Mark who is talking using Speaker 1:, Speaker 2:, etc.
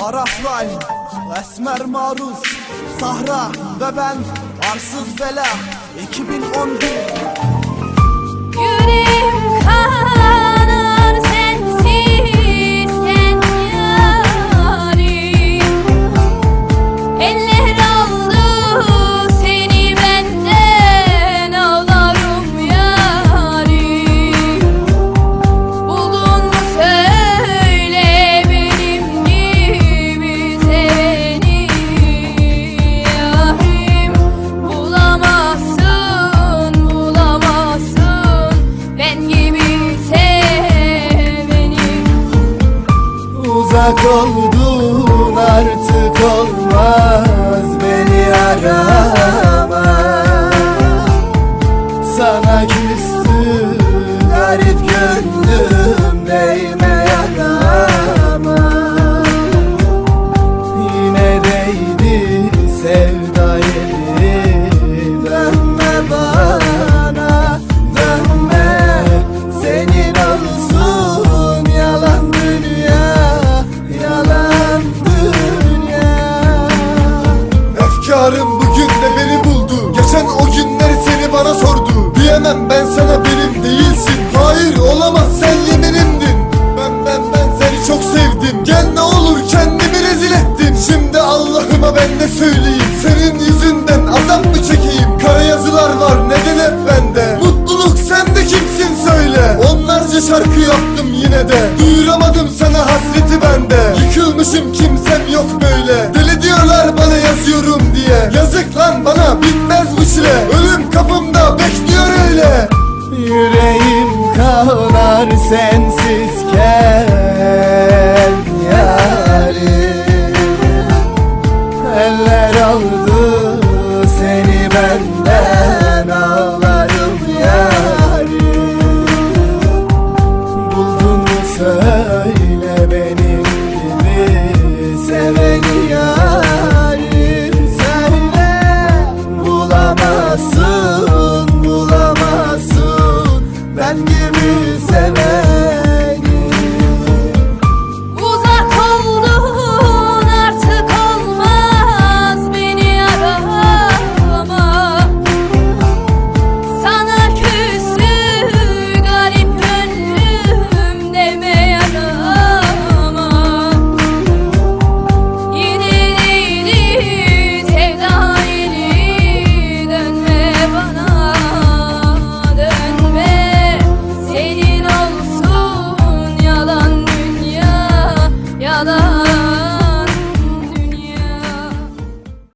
Speaker 1: Arafray, Esmer Maruz, Sahra ve ben Arsız Bela 2011
Speaker 2: Yüreğim
Speaker 1: Uzak oldun
Speaker 3: ben de söyleyeyim Senin yüzünden azap mı çekeyim? Kara yazılar var neden hep bende? Mutluluk sen de kimsin söyle. Onlarca şarkı yaptım yine de. Duyuramadım sana hasreti bende. Yıkılmışım kimsem yok böyle. Deli diyorlar bana yazıyorum diye. Yazık lan bana bitmez bu çile Ölüm kapımda bekliyor öyle. Yüreğim kanar sensizken Sen